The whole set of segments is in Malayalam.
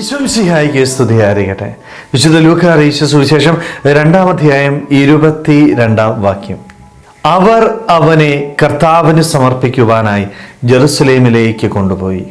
ഈശ്വംസിഹായിക്ക് സ്തുതിയായിരിക്കട്ടെ. വിശുദ്ധ ലൂക്ക അറിയിച്ച സുവിശേഷം രണ്ടാം അധ്യായം ഇരുപത്തി രണ്ടാം വാക്യം. അവർ അവനെ കർത്താവിന് സമർപ്പിക്കുവാനായി ജെറുസലേമിലേക്ക് കൊണ്ടുപോയി.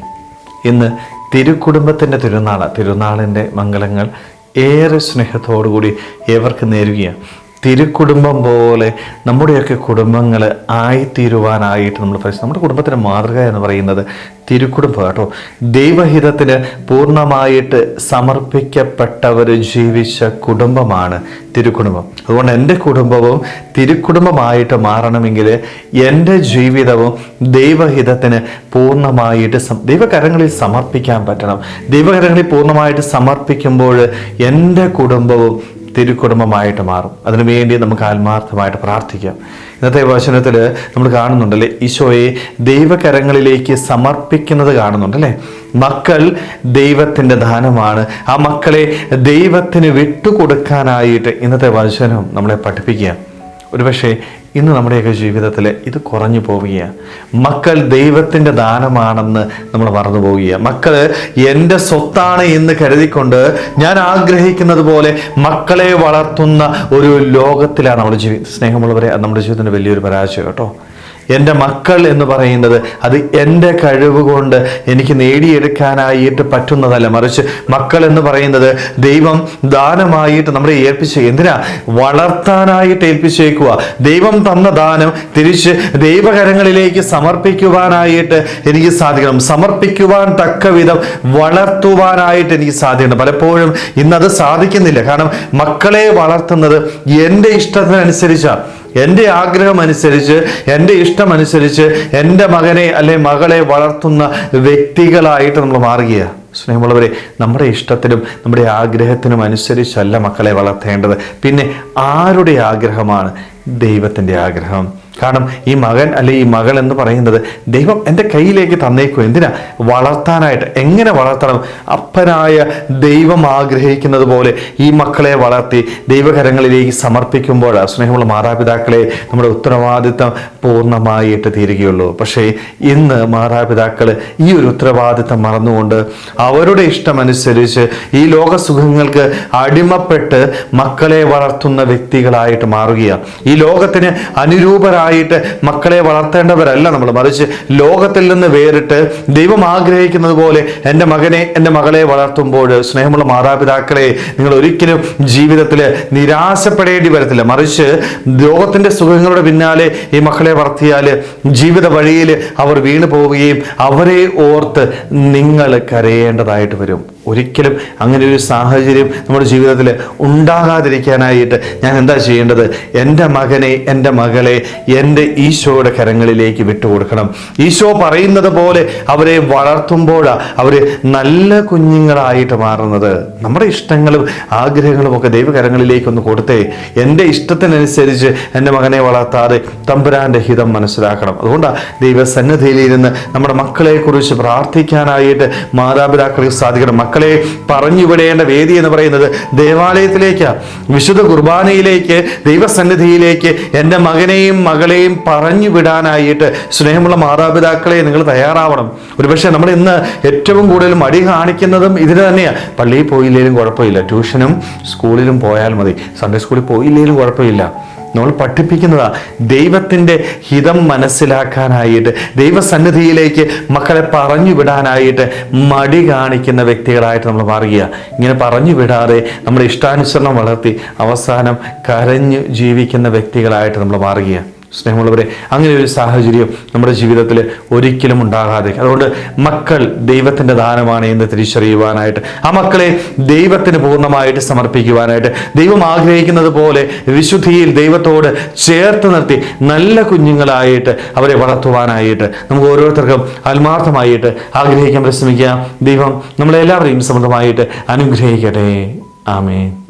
ഇന്ന് തിരുക്കുടുംബത്തിന്റെ തിരുനാള തിരുനാളിന്റെ മംഗളങ്ങൾ ഏറെ സ്നേഹത്തോടുകൂടി ഏവർക്ക് നേരുകയാണ്. തിരുക്കുടുംബം പോലെ നമ്മുടെയൊക്കെ കുടുംബങ്ങൾ ആയിത്തീരുവാനായിട്ട് നമ്മൾ പരിശ്രമം നമ്മുടെ കുടുംബത്തിന്റെ മാതൃക എന്ന് പറയുന്നത് തിരുക്കുടുംബം കേട്ടോ. ദൈവഹിതത്തിന് പൂർണമായിട്ട് സമർപ്പിക്കപ്പെട്ടവർ ജീവിച്ച കുടുംബമാണ് തിരുക്കുടുംബം. അതുകൊണ്ട് എന്റെ കുടുംബവും തിരുക്കുടുംബമായിട്ട് മാറണമെങ്കിൽ എന്റെ ജീവിതവും ദൈവഹിതത്തിന് പൂർണമായിട്ട് ദൈവകരങ്ങളിൽ സമർപ്പിക്കാൻ പറ്റണം. ദൈവകരങ്ങളിൽ പൂർണമായിട്ട് സമർപ്പിക്കുമ്പോൾ എന്റെ കുടുംബവും തിരുക്കുടുംബമായിട്ട് മാറും. അതിനുവേണ്ടി നമുക്ക് ആത്മാർത്ഥമായിട്ട് പ്രാർത്ഥിക്കാം. ഇന്നത്തെ വചനത്തിൽ നമ്മൾ കാണുന്നുണ്ടല്ലേ? ഈശോയെ ദൈവകരങ്ങളിലേക്ക് സമർപ്പിക്കുന്നത് കാണുന്നുണ്ടല്ലേ? മക്കൾ ദൈവത്തിന്റെ ദാനമാണ്. ആ മക്കളെ ദൈവത്തിന് വിട്ടുകൊടുക്കാനായിട്ട് ഇന്നത്തെ വചനം നമ്മളെ പഠിപ്പിക്കുക ഒരുപക്ഷെ ഇന്ന് നമ്മുടെയൊക്കെ ജീവിതത്തിൽ ഇത് കുറഞ്ഞു പോവുകയാണ്. മക്കൾ ദൈവത്തിന്റെ ദാനമാണെന്ന് നമ്മൾ മറന്നു പോവുകയാണ്. മക്കൾ എന്റെ സ്വത്താണ് എന്ന് കരുതിക്കൊണ്ട് ഞാൻ ആഗ്രഹിക്കുന്നത് പോലെ മക്കളെ വളർത്തുന്ന ഒരു ലോകത്തിലാണ് നമ്മൾ ജീവി സ്നേഹമുള്ളവരെ നമ്മുടെ ജീവിതത്തിന്റെ വലിയൊരു പരാജയം കേട്ടോ. എന്റെ മക്കൾ എന്ന് പറയുന്നത് അത് എന്റെ കഴിവ് കൊണ്ട് എനിക്ക് നേടിയെടുക്കാനായിട്ട് പറ്റുന്നതല്ല. മറിച്ച് മക്കൾ എന്ന് പറയുന്നത് ദൈവം ദാനമായിട്ട് നമ്മളെ ഏൽപ്പിച്ച്. എന്തിനാ? വളർത്താനായിട്ട് ഏൽപ്പിച്ചേക്കുക ദൈവം തന്ന ദാനം തിരിച്ച് ദൈവകരങ്ങളിലേക്ക് സമർപ്പിക്കുവാനായിട്ട് എനിക്ക് സാധിക്കണം. സമർപ്പിക്കുവാൻ തക്ക വിധം വളർത്തുവാനായിട്ട് എനിക്ക് സാധിക്കണം പലപ്പോഴും ഇന്നത് സാധിക്കുന്നില്ല. കാരണം മക്കളെ വളർത്തുന്നത് എന്റെ ഇഷ്ടത്തിനനുസരിച്ചാണ് എന്റെ ആഗ്രഹം അനുസരിച്ച് എന്റെ ഇഷ്ടം അനുസരിച്ച് എന്റെ മകനെ അല്ലെ മകളെ വളർത്തുന്ന വ്യക്തികളായിട്ട് നമ്മൾ മാറുകയാണ്. സ്നേഹമുള്ളവരെ നമ്മുടെ ഇഷ്ടത്തിനും നമ്മുടെ ആഗ്രഹത്തിനും അനുസരിച്ചല്ല മക്കളെ വളർത്തേണ്ടത്. പിന്നെ ആരുടെ ആഗ്രഹമാണ്? ദൈവത്തിന്റെ ആഗ്രഹം. കാരണം ഈ മകൻ അല്ലെ ഈ മകൾ എന്ന് പറയുന്നത് ദൈവം എന്റെ കയ്യിലേക്ക് തന്നേക്കും. എന്തിനാ? വളർത്താനായിട്ട്. എങ്ങനെ വളർത്തണം? അപ്പനായ ദൈവം ആഗ്രഹിക്കുന്നത് പോലെ ഈ മക്കളെ വളർത്തി ദൈവകരങ്ങളിലേക്ക് സമർപ്പിക്കുമ്പോൾ സ്നേഹമുള്ള മാതാപിതാക്കളെ നമ്മുടെ ഉത്തരവാദിത്തം പൂർണമായിട്ട് തീരുകയുള്ളൂ. പക്ഷേ ഇന്ന് മാതാപിതാക്കൾ ഈ ഒരു ഉത്തരവാദിത്തം മറന്നുകൊണ്ട് അവരുടെ ഇഷ്ടമനുസരിച്ച് ഈ ലോകസുഖങ്ങൾക്ക് അടിമപ്പെട്ട് മക്കളെ വളർത്തുന്ന വ്യക്തികളായിട്ട് മാറുകയാണ്. ഈ ലോകത്തിന് അനുരൂപരായിട്ട് മക്കളെ വളർത്തേണ്ടവരല്ല നമ്മൾ. മറിച്ച് ലോകത്തിൽ നിന്ന് വേറിട്ട് ദൈവം ആഗ്രഹിക്കുന്നത് പോലെ എന്റെ മകനെ എന്റെ മകളെ വളർത്തുമ്പോൾ സ്നേഹമുള്ള മാതാപിതാക്കളെ നിങ്ങൾ ഒരിക്കലും ജീവിതത്തിൽ നിരാശപ്പെടേണ്ടി വരത്തില്ല. മറിച്ച് ലോകത്തിന്റെ സുഖങ്ങളുടെ പിന്നാലെ ഈ മക്കളെ വളർത്തിയാൽ ജീവിത വഴിയിൽ അവർ വീണു പോവുകയും അവരെ ഓർത്ത് നിങ്ങൾ കരയേണ്ടതായിട്ട് വരും. ഒരിക്കലും അങ്ങനെ ഒരു സാഹചര്യം നമ്മുടെ ജീവിതത്തിൽ ഉണ്ടാകാതിരിക്കാനായിട്ട് ഞാൻ എന്താ ചെയ്യേണ്ടത്? എന്റെ മകനെ എന്റെ മകളെ എന്റെ ഈശോയുടെ കരങ്ങളിലേക്ക് വിട്ടുകൊടുക്കണം. ഈശോ പറയുന്നത് പോലെ അവരെ വളർത്തുമ്പോഴാണ് അവർ നല്ല കുഞ്ഞുങ്ങളായിട്ട് മാറുന്നത്. നമ്മുടെ ഇഷ്ടങ്ങളും ആഗ്രഹങ്ങളും ഒക്കെ ദൈവകരങ്ങളിലേക്കൊന്ന് കൊടുത്തേ. എന്റെ ഇഷ്ടത്തിനനുസരിച്ച് എന്റെ മകനെ വളർത്താതെ തമ്പുരാന്റെ ഹിതം മനസ്സിലാക്കണം. അതുകൊണ്ടാണ് ദൈവസന്നിധിയിലിരുന്ന് നമ്മുടെ മക്കളെക്കുറിച്ച് പ്രാർത്ഥിക്കാനായിട്ട് മാതാപിതാക്കൾക്ക് സാധിക്കണം. മക്കളെ പറഞ്ഞു വിടേണ്ട വേദി എന്ന് പറയുന്നത് ദേവാലയത്തിലേക്കാണ് വിശുദ്ധ കുർബാനയിലേക്ക് ദൈവസന്നിധിയിലേക്ക് എന്റെ മകനെയും മകളെയും പറഞ്ഞു വിടാനായിട്ട് സ്നേഹമുള്ള മാതാപിതാക്കളെ നിങ്ങൾ തയ്യാറാവണം. ഒരുപക്ഷെ നമ്മൾ ഇന്ന് ഏറ്റവും കൂടുതൽ മടി കാണിക്കുന്നതും ഇതിന് തന്നെയാണ് പള്ളിയിൽ പോയില്ലെങ്കിലും കുഴപ്പമില്ല. ട്യൂഷനും സ്കൂളിലും പോയാൽ മതി. സൺഡേ സ്കൂളിൽ പോയില്ലെങ്കിലും കുഴപ്പമില്ല. നമ്മൾ പഠിപ്പിക്കുന്നതാ ദൈവത്തിന്റെ ഹിതം മനസ്സിലാക്കാനായിട്ട് ദൈവസന്നിധിയിലേക്ക് മക്കളെ പറഞ്ഞു വിടാനായിട്ട് മടി കാണിക്കുന്ന വ്യക്തികളായിട്ട് നമ്മൾ മാറുക ഇങ്ങനെ പറഞ്ഞു വിടാതെ നമ്മുടെ ഇഷ്ടാനുസരണം വളർത്തി അവസാനം കരഞ്ഞു ജീവിക്കുന്ന വ്യക്തികളായിട്ട് നമ്മൾ മാറുക സ്നേഹമുള്ളവരെ അങ്ങനെ ഒരു സാഹചര്യം നമ്മുടെ ജീവിതത്തിൽ ഒരിക്കലും ഉണ്ടാകാതെ. അതുകൊണ്ട് മക്കൾ ദൈവത്തിന്റെ ദാനമാണ് എന്ന് തിരിച്ചറിയുവാനായിട്ട് ആ മക്കളെ ദൈവത്തിന് പൂർണമായിട്ട് സമർപ്പിക്കുവാനായിട്ട് ദൈവം ആഗ്രഹിക്കുന്നത് പോലെ വിശുദ്ധിയിൽ ദൈവത്തോട് ചേർത്ത് നിർത്തി നല്ല കുഞ്ഞുങ്ങളായിട്ട് അവരെ വളർത്തുവാനായിട്ട് നമുക്ക് ഓരോരുത്തർക്കും ആത്മാർത്ഥമായിട്ട് ആഗ്രഹിക്കാൻ പരിശ്രമിക്കാം. ദൈവം നമ്മളെല്ലാവരെയും സംബന്ധമായിട്ട് അനുഗ്രഹിക്കട്ടെ. ആമേൻ.